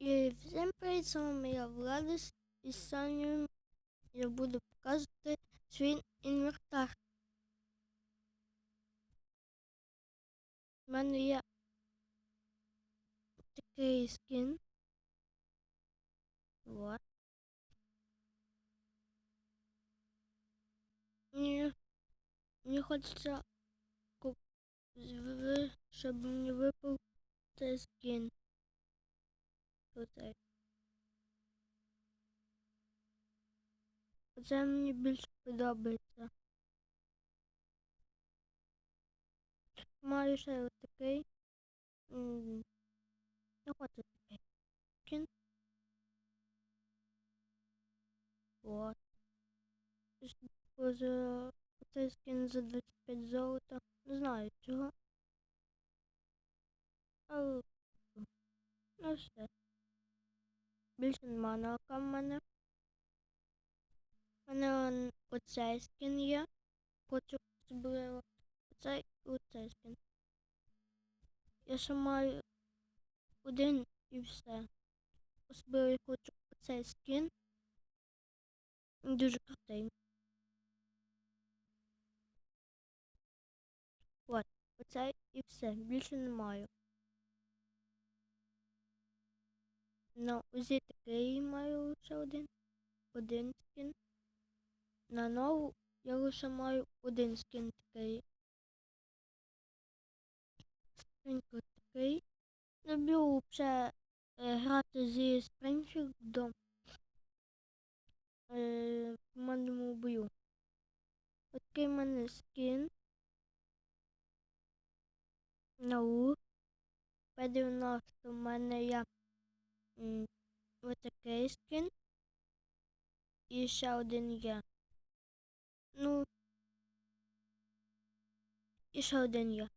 І всім привіт, з вами я Владис, і сьогодні я буду показувати свій інвентар. У мене є такий скін. Вот. Мені, мені хочеться, щоб мені випав цей скін. Оце мені більше подобається. Маю ще ось такий. хочу такий. Скін. Вот. За скін за 25 золота. Не знаю чого. Але ну все. Більше нема на в мене. У мене оцей скін є. Хочу особливо. Оцей і оцей скін. Я ще маю один і все. Особливо хочу оцей скін. Дуже крутий. От, оцей і все. Більше не маю. На узі такий маю лише один. Один скін. На нову я лише маю один скін такий. Скринько такий. Люблю взагалі е, грати зі Спринфілдом е, в командному бою. Такий в мене скін. На лук. P90 в мене є м, ось такий скін. І ще один є. Ну. І ще один є.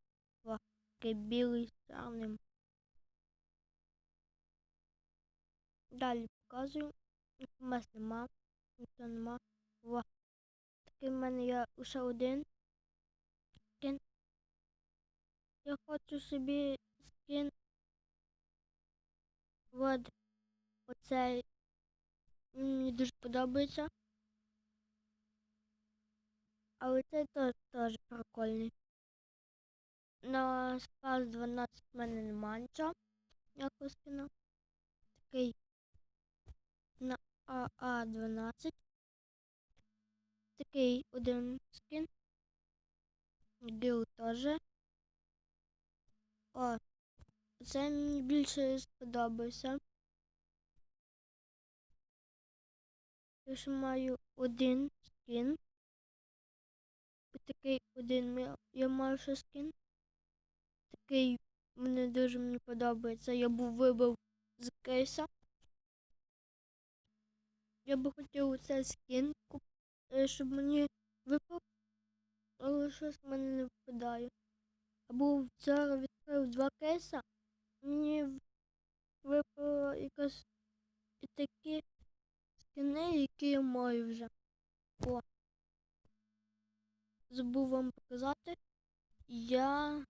О, такий білий з чорним. Далі показую. Інформації нема. Нічого нема. О. Такий в мене є лише один скін. Я хочу собі скін. От оцей мені дуже подобається. Але цей теж, прикольний. На спас 12 в мене немає нічого. Ніякого скіна. Такий на АА12. Такий один скін. Гіл теж. О, це мені більше сподобався. Я ще маю один скін. Такий один я- я маю ще скін. Такий мені дуже мені подобається. Я був вибив з кейса. Я би хотів цей скін, куп- е, щоб мені випав, але щось в мене не випадає. Або вчора відкрив два кейса, мені в- випало якось і такі скини, які я маю вже. О. Забув вам показати. Я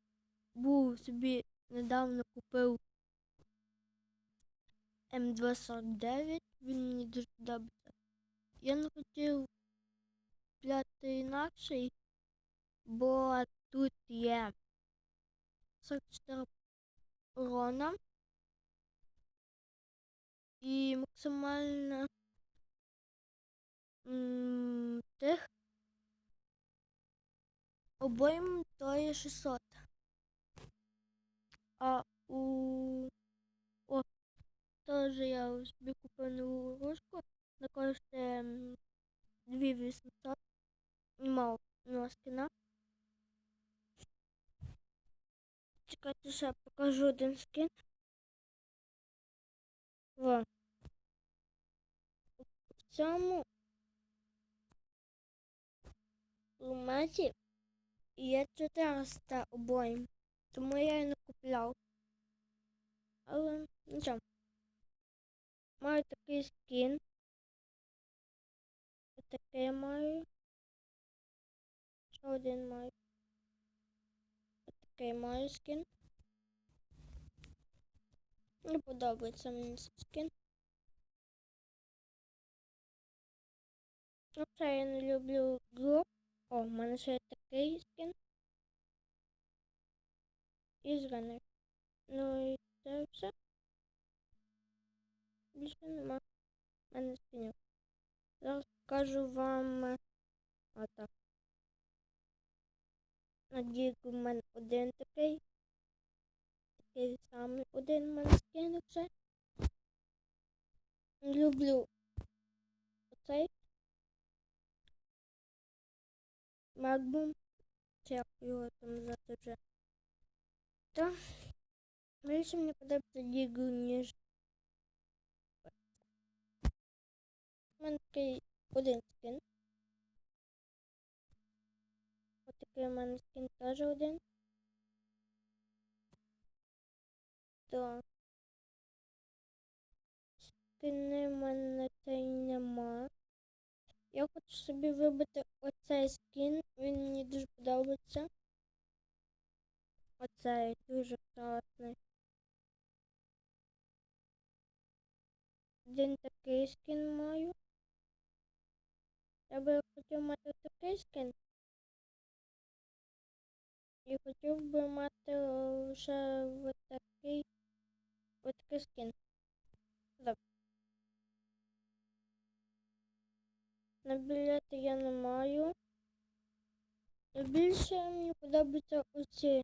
був собі недавно купив М249, він мені дуже подобається. Я не хотів купляти інакший, бо тут є 44 урона і максимально тих обоїм то є 600. А у о, теж я собі купив ручку, на коштує м, 2800. Нема нового скіна. Чекайте, ще покажу один скін. Во. В цьому луметі є 400 обоїм, тому я і не купляв. Але нічого. Маю такий скін. Ось такий маю. Ще один маю. Ось такий маю скін. Не подобається мені цей скін. Взагалі я не люблю глоб. О, в мене ще є такий скін. І зелений. Ну і це все. Більше нема. в мене скінів. Зараз покажу вам е, отак. Надію, в мене один такий. Такий самий один в мене скін вже. Люблю оцей. Магнум. Чи як його там звати вже. Та більше мені подобається Дігл, ніж. У мене такий один скін. Ось такий у мене скін теж один. Так. Скини в мене цей нема. Я хочу собі вибити оцей скін, він мені дуже подобається. Оцей дуже класний. Один такий скін маю. Я би хотів мати такий скін. І хотів би мати е, вже ось такий ось такий скін. Добре. На білети я не маю. Більше мені подобаються оці.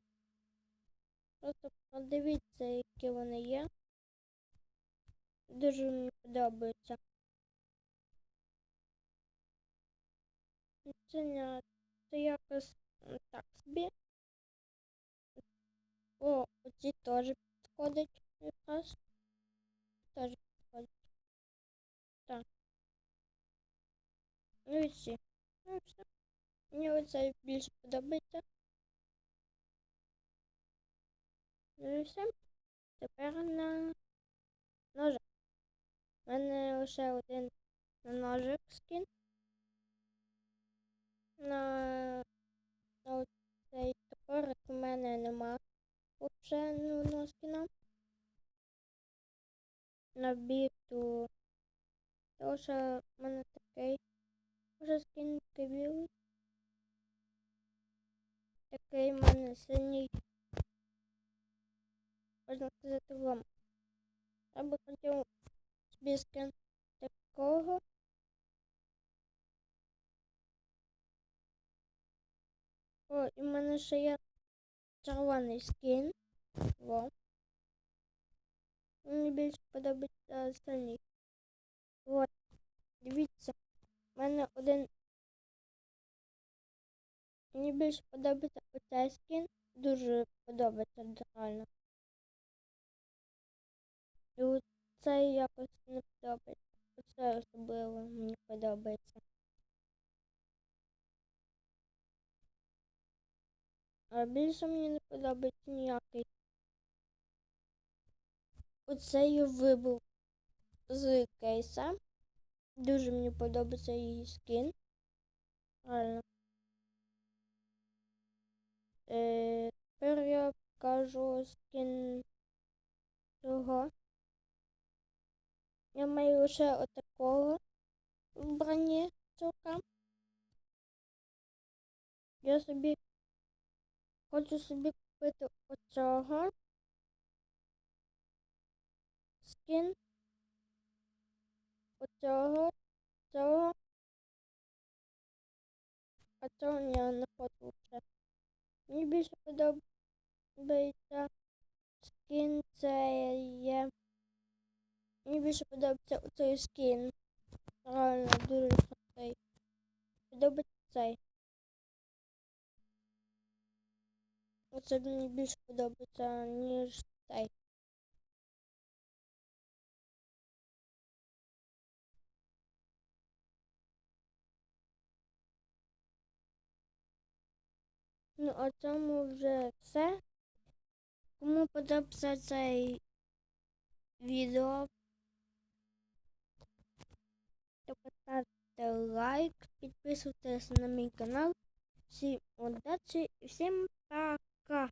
Просто подивіться, які вони є. Дуже мені подобаються. Це якось так собі. О, оці теж підходять якраз. Теж підходять. Так. Ну і всі. Ну і все. Мені оцей більше подобається. Ну і все. Тепер на ножик. У мене лише один на ножик скін. На, на цей топорик у мене нема взагалі ну, скіна. На біту. Тому що в мене такий скін такий білий. Такий в мене синій. Можна сказати вам. Я би хотів собі скін такого. О, і в мене ще є червоний скін. Во. Мені більше подобається остальні. От. Дивіться. У мене один. Мені більше подобається оцей скін. Дуже подобається реально. І оцей якось не подобається. Оце особливо мені подобається. А більше мені не подобається ніякий. Оце я вибув з кейса. Дуже мені подобається її скін. Реально. Е, тепер я покажу скін цього. Я маю лише отакого в броні цілком. Я собі хочу собі купити оцього. Скін. Оцього. Цього. А цього я не хочу вже. Мені більше подобається скін це є. Мені більше подобається оцей скін. Реально дуже крутий. Подобається цей. Оце мені більше подобається, ніж цей. Ну, а цьому вже все. Кому подобається цей відео, то поставте лайк, підписуйтесь на мій канал. Всім удачі і всім пока!